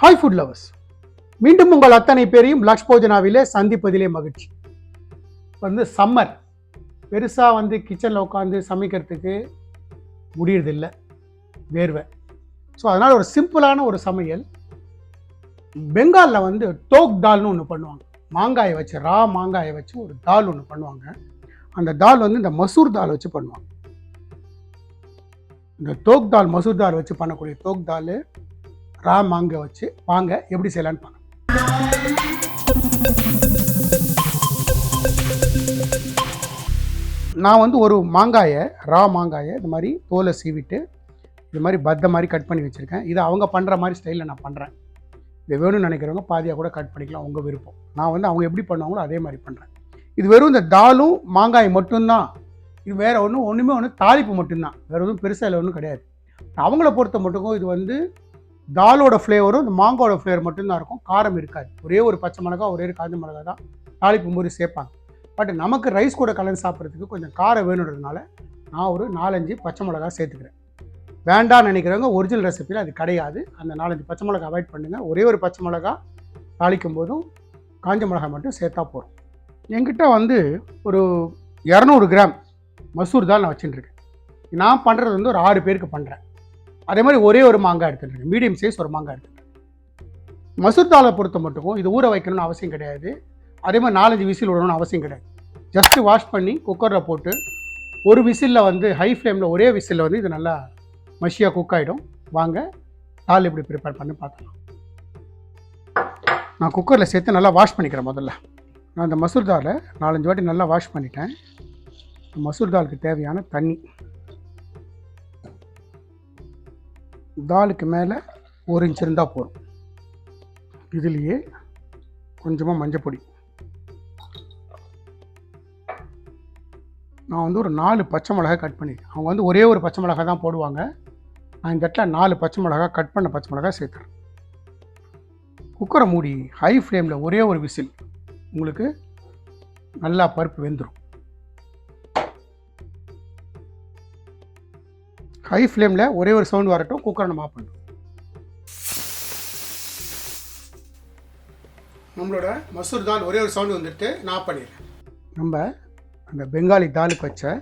Hi food lovers மீண்டும் உங்கள் அத்தனை பேரையும் லக்ஷ் போஜனாவிலே சந்திப்பதிலே மகிழ்ச்சி. வந்து சம்மர் பெருசாக வந்து கிச்சனில் உட்காந்து சமைக்கிறதுக்கு முடியறதில்ல வேர்வை. ஸோ அதனால் ஒரு சிம்பிளான ஒரு சமையல். பெங்காலில் வந்து டோக் தால்னு ஒன்று பண்ணுவாங்க. மாங்காயை வச்சு ரா மாங்காயை வச்சு ஒரு தால் ஒன்று பண்ணுவாங்க. அந்த தால் வந்து இந்த மசூர் தால் வச்சு பண்ணுவாங்க. இந்த தோக் தால் மசூர் தால் வச்சு பண்ணக்கூடிய தோக் தால் ரா மாங்க வச்சு வாங்க எப்படி செய்யலான்னு பார்க்கலாம். நான் வந்து ஒரு மாங்காயை ரா மாங்காயை இந்த மாதிரி தோலை சீவிட்டு இது மாதிரி பத்த மாதிரி கட் பண்ணி வச்சுருக்கேன். இதை அவங்க பண்ணுற மாதிரி ஸ்டைலில் நான் பண்ணுறேன் இது வேணும்னு நினைக்கிறவங்க பாதியாக கூட கட் பண்ணிக்கலாம் உங்கள் விருப்பம். நான் வந்து அவங்க எப்படி பண்ணுவாங்களோ அதே மாதிரி பண்ணுறேன் இது வெறும் இந்த தாலும் மாங்காய் மட்டும்தான். இது வேறு ஒன்றும் ஒன்றுமே ஒன்று தாளிப்பு மட்டும்தான். வேறு எதுவும் பெருசாக இல்லை ஒன்றும் கிடையாது. அவங்கள பொறுத்த மட்டுக்கும் இது வந்து தாலோட ஃப்ளேவரும் இந்த மாங்காயோட ஃப்ளேவர் மட்டும்தான் இருக்கும். காரம் இருக்காது. ஒரே ஒரு பச்சை மிளகா ஒரே ஒரு காஞ்ச மிளகா தான் தாளிப்பு போது சேர்ப்பாங்க. பட் நமக்கு ரைஸ் கூட கலந்து சாப்பிட்றதுக்கு கொஞ்சம் காரம் வேணுன்றதுனால நான் ஒரு நாலஞ்சு பச்சை மிளகா சேர்த்துக்கிறேன். வேண்டாம்னு நினைக்கிறவங்க ஒரிஜினல் ரெசிபியில் அது கிடையாது. அந்த நாலஞ்சு பச்சை மிளகா அவாய்ட் பண்ணுங்கள் ஒரே ஒரு பச்சை மிளகா தாளிக்கும் போதும் காஞ்ச மிளகா மட்டும் சேர்த்தா போதும். என்கிட்ட வந்து ஒரு இரநூறு கிராம் மசூர் தால் நான் வச்சுட்டுருக்கேன். நான் பண்ணுறது வந்து ஒரு ஆறு பேருக்கு பண்ணுறேன் அதே மாதிரி ஒரே ஒரு மாங்காய் எடுத்துருங்க மீடியம் சைஸ் ஒரு மாங்காய் எடுத்துருங்க மசூர் தாலை பொறுத்த மட்டுக்கும் இது ஊற வைக்கணும்னு அவசியம் கிடையாது. அதே மாதிரி நாலஞ்சு விசில் விடணும்னு அவசியம் கிடையாது. ஜஸ்ட்டு வாஷ் பண்ணி குக்கரில் போட்டு ஒரு விசிலில் வந்து ஹை ஃப்ளேமில் ஒரே விசிலில் வந்து இது நல்லா மஷியாக குக் ஆகிடும் வாங்க தால் எப்படி ப்ரிப்பேர் பண்ணி பார்க்கலாம் நான் குக்கரில் சேர்த்து நல்லா வாஷ் பண்ணிக்கிறேன் முதல்ல. நான் அந்த மசூர் தாலை நாலஞ்சு வாட்டி நல்லா வாஷ் பண்ணிட்டேன். மசூர் தாலுக்கு தேவையான தண்ணி. தாலுக்கு மேலே ஒரு இன்ச் இருந்தால் போதும். இதுலேயே கொஞ்சமாக மஞ்சப்பொடி நான் வந்து ஒரு நாலு பச்சை மிளகாய் கட் பண்ணியிருக்கேன் அவங்க வந்து ஒரே ஒரு பச்சை மிளகாய் தான் போடுவாங்க. நான் இந்த இடத்துல நாலு பச்சை மிளகாய் கட் பண்ண பச்சை மிளகாய் சேர்த்துறேன். குக்கரை மூடி ஹை ஃப்ளேமில் ஒரே ஒரு விசில். உங்களுக்கு நல்லா பருப்பு வெந்துடும் ஹை ஃப்ளேமில் ஒரே ஒரு சவுண்ட் வரட்டும் குக்கரை நம்ம ஆஃப் பண்ணுறோம் நம்மளோட மசூர் தால் ஒரே ஒரு சவுண்டு வந்துட்டு நான் பண்ணிடுறேன். நம்ம அந்த பெங்காலி தாலுக்கு வச்ச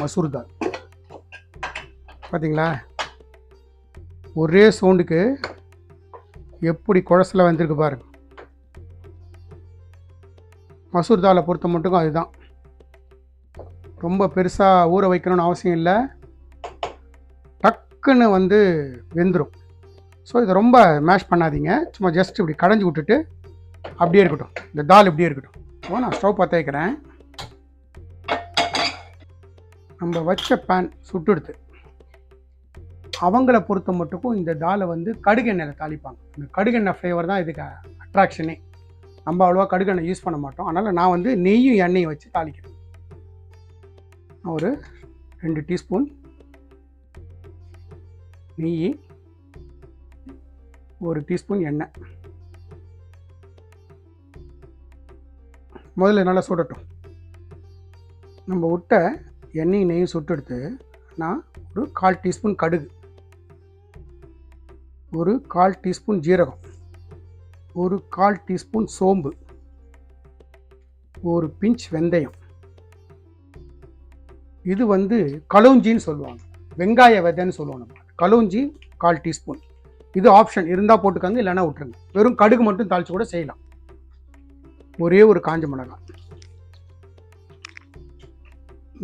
மசூர் தால் பார்த்தீங்களா ஒரே சவுண்டுக்கு எப்படி குழசில் வந்திருக்கு பாருங்க. மசூர் தாலை பொறுத்த மட்டுக்கும் அதுதான். ரொம்ப பெருசாக ஊற வைக்கணும்னு அவசியம் இல்லை. டக்குன்னு வந்து வெந்துடும் ஸோ இதை ரொம்ப மேஷ் பண்ணாதீங்க. சும்மா ஜஸ்ட் இப்படி கடைஞ்சி விட்டுட்டு அப்படியே இருக்கட்டும். இந்த தால் இப்படியே இருக்கட்டும். ஓ நான் ஸ்டவ் பற்ற வைக்கிறேன். நம்ம வச்ச பேன் சுட்டுடுத்து அவங்கள பொறுத்த மட்டுக்கும் இந்த தாலை வந்து கடுகெண்ணெயில் தாளிப்பாங்க. இந்த கடுகெண்ணெய் ஃப்ளேவர் தான் இதுக்கு அட்ராக்ஷனே நம்ம அவ்வளோவா கடுகெண்ணெய் யூஸ் பண்ண மாட்டோம். அதனால் நான் வந்து நெய்யும் எண்ணெயும் வச்சு தாளிக்கிறேன். ஒரு ரெண்டு டீஸ்பூன் நெய் ஒரு டீஸ்பூன் எண்ணெய். முதல்ல நல்லா சுடட்டும். நம்ம விட்ட எண்ணெய் நெய்யும் சுட்டெடுத்து நான் ஒரு கால் டீஸ்பூன் கடுகு ஒரு கால் டீஸ்பூன் ஜீரகம் ஒரு கால் டீஸ்பூன் சோம்பு ஒரு பிஞ்ச் வெந்தயம். இது வந்து கலௌஞ்சின்னு சொல்லுவாங்க வெங்காய விதைன்னு சொல்லுவோம் நம்ம. கலூஞ்சி கால் டீஸ்பூன். இது ஆப்ஷன் இருந்தால் போட்டுக்கோங்க இல்லைன்னா விட்டுருங்க. வெறும் கடுகு மட்டும் தாளித்து கூட செய்யலாம். ஒரே ஒரு காஞ்ச மிளகாய்.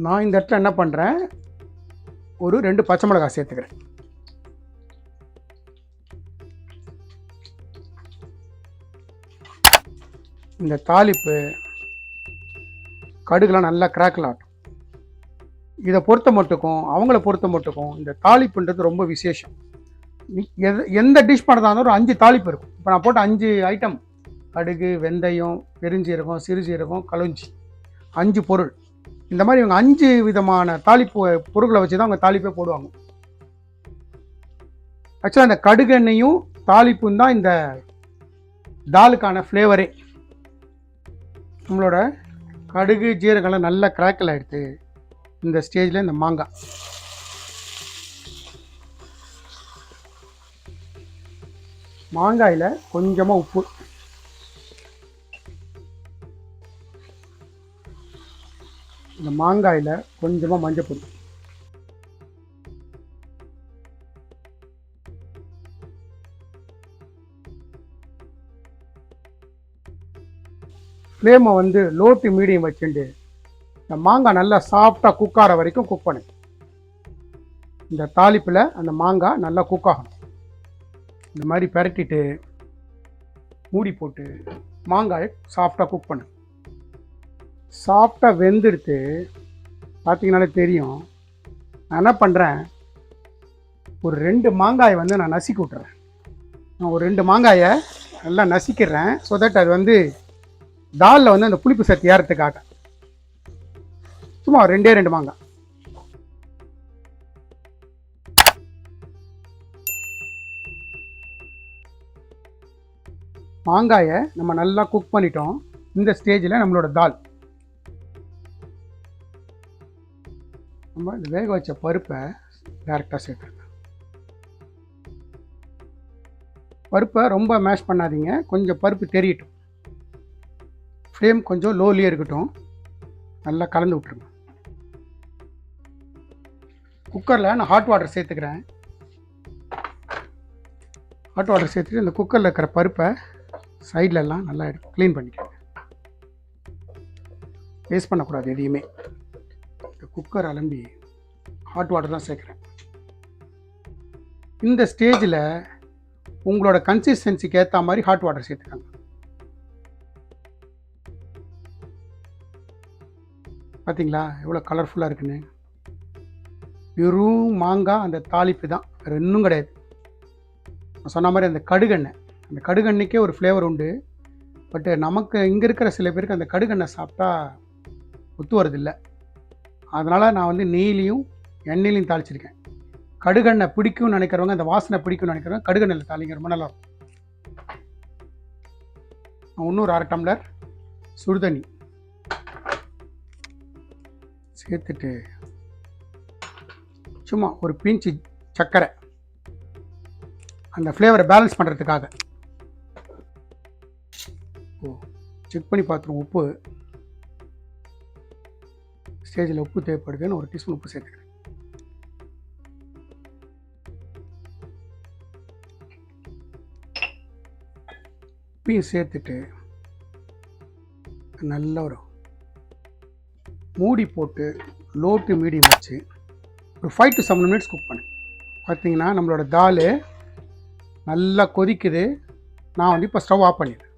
நான் இந்த இடத்துல என்ன பண்ணுறேன் ஒரு ரெண்டு பச்சை மிளகாய் சேர்த்துக்கிறேன். இந்த தாளிப்பு கடுகுலாம் நல்லா கிராக்கில் ஆட்டும் இதை பொறுத்த மட்டுக்கும் அவங்கள பொறுத்த மட்டுக்கும் இந்த தாளிப்புன்றது ரொம்ப விசேஷம். எந்த டிஷ் பண்ணுறதா இருந்தாலும் ஒரு அஞ்சு தாளிப்பு இருக்கும். இப்போ நான் போட்ட அஞ்சு ஐட்டம் கடுகு வெந்தயம் பெருஞ்சீரகம் சிறுஜீரகம் கலுஞ்சி அஞ்சு பொருள். இந்த மாதிரி இவங்க அஞ்சு விதமான தாளிப்பு பொருட்களை வச்சு தான் அவங்க தாளிப்பே போடுவாங்க. ஆக்சுவலாக இந்த கடுகு எண்ணெயும் தாளிப்பும் தான் இந்த தாலுக்கான ஃப்ளேவரே நம்மளோட கடுகு ஜீரகம்லாம் நல்லா கிராக்கில் எடுத்து இந்த ஸ்டேஜில் இந்த மாங்காய் மாங்காயில் கொஞ்சமாக உப்பு. இந்த மாங்காயில் கொஞ்சமாக மஞ்சள் ஃப்ளேமை வந்து லோ டு மீடியம் வச்சுட்டு இந்த மாங்காய் நல்லா சாஃப்டாக குக்கார வரைக்கும் குக் பண்ணு. இந்த தாளிப்பில் அந்த மாங்காய் நல்லா குக் ஆகணும். இந்த மாதிரி பரட்டிட்டு மூடி போட்டு மாங்காயை சாஃப்டாக குக் பண்ணு. சாஃப்டாக வெந்தெடுத்து பார்த்தீங்கனாலே தெரியும். நான் என்ன பண்ணுறேன் ஒரு ரெண்டு மாங்காயை வந்து நான் நசுக்கி விட்றேன் நான் ஒரு ரெண்டு மாங்காயை நல்லா நசிக்கிறேன் ஸோ தட் அது வந்து தாலில் வந்து அந்த புளிப்பு சத்து ஏறத்துக்காட்டேன் சும்மா ரெண்டே ரெண்டு மாங்காய் மாங்காயை நம்ம நல்லா குக் பண்ணிட்டோம். இந்த ஸ்டேஜில் நம்மளோட தால். நம்ம இந்த வேக வச்ச பருப்பை டேரெக்டாக சேர்த்துருங்க பருப்பை ரொம்ப மேஷ் பண்ணாதீங்க. கொஞ்சம் பருப்பு தெரியட்டும். ஃப்ளேம் கொஞ்சம் லோலியாக இருக்கட்டும். நல்லா கலந்து விட்ருங்க குக்கரில் நான் ஹாட் வாட்டர் சேர்த்துக்கிறேன். ஹாட் வாட்டர் சேர்த்துட்டு இந்த குக்கரில் இருக்கிற பருப்பை சைட்லலாம் எல்லாம் நல்லா க்ளீன் பண்ணிக்கோங்க. வேஸ்ட் பண்ணக்கூடாது எதையுமே. இந்த குக்கர் அலம்பி ஹாட் வாட்டர் தான் சேர்க்குறேன். இந்த ஸ்டேஜில் உங்களோட கன்சிஸ்டன்சிக்கு ஏற்ற மாதிரி ஹாட் வாட்டர் சேர்த்துக்கோங்க. பார்த்தீங்களா எவ்வளோ கலர்ஃபுல்லாக இருக்குன்னு. வெறும் மாங்காய் அந்த தாளிப்பு தான். வேறு இன்னும் கிடையாது. நான் சொன்ன மாதிரி அந்த கடுகெண்ணெய். அந்த கடுகெண்ணெய்க்கே ஒரு ஃப்ளேவர் உண்டு. பட்டு நமக்கு இங்கே இருக்கிற சில பேருக்கு அந்த கடுகெண்ணெய் சாப்பிட்டா ஒத்து வரதில்லை அதனால் நான் வந்து நெய்லையும் எண்ணெயிலையும் தாளிச்சிருக்கேன். கடுகெண்ணெய் பிடிக்கும்னு நினைக்கிறவங்க அந்த வாசனை பிடிக்கும்னு நினைக்கிறவங்க கடுகெண்ணெயில் தாளிங்க. ரொம்ப நல்லா இருக்கும். இன்னொரு அரை டம்ளர் சுடுதண்ணி சேர்த்துட்டு சும்மா ஒரு பிஞ்சு சர்க்கரை அந்த ஃப்ளேவரை பேலன்ஸ் பண்ணுறதுக்காக ஓ செக் பண்ணி பார்த்துருவோம் உப்பு. ஸ்டேஜில் உப்பு தேவைப்படுதுன்னு ஒரு டீஸ்பூன் உப்பு சேர்த்துக்கிறேன். உப்பையும் சேர்த்துட்டு நல்ல ஒரு மூடி போட்டு லோ டு மீடியம் வச்சு ஒரு five to seven minutes cook பண்ணு. பார்த்தீங்கன்னா நம்மளோட தால் நல்லா கொதிக்குது. நான் வந்து இப்போ ஸ்டவ் ஆஃப் பண்ணிடுறேன்.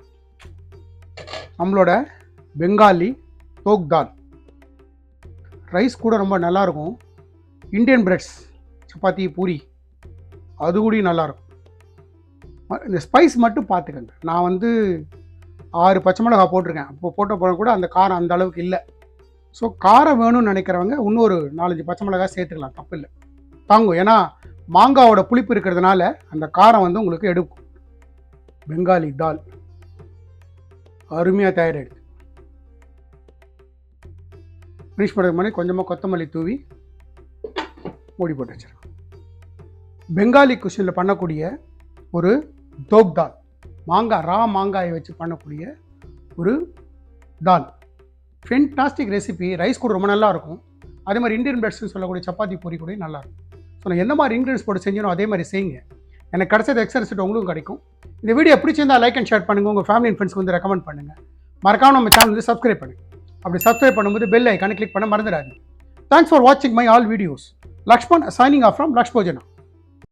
நம்மளோட பெங்காலி தோக் தால். ரைஸ் கூட ரொம்ப நல்லாயிருக்கும். இந்தியன் பிரெட்ஸ் சப்பாத்தி பூரி அது கூடயும் நல்லாயிருக்கும். இந்த ஸ்பைஸ் மட்டும் பார்த்துக்கங்க நான் வந்து ஆறு பச்சை மிளகா போட்டிருக்கேன். அப்போ போட்ட போன கூட அந்த காரம் அந்த அளவுக்கு இல்லை. ஸோ காரம் வேணும்னு நினைக்கிறவங்க இன்னொரு நாலஞ்சு பச்சை மிளகா சேர்த்துக்கலாம் தப்பு இல்லை தாங்கும். ஏன்னா மாங்காவோட புளிப்பு இருக்கிறதுனால அந்த காரம் வந்து உங்களுக்கு எடுக்கும். பெங்காலி தால் அருமையாக தயாராகிடுது ஃபினிஷ் பண்ணுறதுக்கு முன்னாடி கொஞ்சமாக கொத்தமல்லி தூவி மூடி போட்டு வச்சிருக்கோம் பெங்காலி குஷனில் பண்ணக்கூடிய ஒரு தோக் தால் மாங்காய் ரா மாங்காயை வச்சு பண்ணக்கூடிய ஒரு தால் ஃபென்டாஸ்டிக் ரெசிபி ரைஸ் கூட ரொம்ப நல்லா இருக்கும். அதே மாதிரி இந்தியன் பிரெட்ஸ்னு சொல்லக்கூடிய சப்பாத்தி பூரி கூட நல்லாயிருக்கும் ஸோ நான் எந்த மாதிரி இன்க்ரீடியன்ஸ் போட்டு செஞ்சனோ அதே மாதிரி செய்யுங்க. எனக்கு கிடைச்சது எக்ஸ்ட்ரா உங்களுக்கும் கிடைக்கும். இந்த வீடியோ பிடிச்சிருந்தால் லைக் அண்ட் ஷேர் பண்ணுங்கள் உங்கள் ஃபேமிலி அண்ட் ஃப்ரெண்ட்ஸ்க்கு வந்து ரெக்கமெண்ட் பண்ணுங்கள் மறக்காமல் நம்ம சேனல் வந்து சப்ஸ்கிரைப் பண்ணுங்கள் அப்படி சப்ஸ்கிரைப் பண்ணும்போது பெல் ஐக்கானு கிளிக் பண்ண மறந்துடாது தேங்க்ஸ் ஃபார் வாட்சிங் my all videos Lakshman signing off from லக்ஷ்போஜனா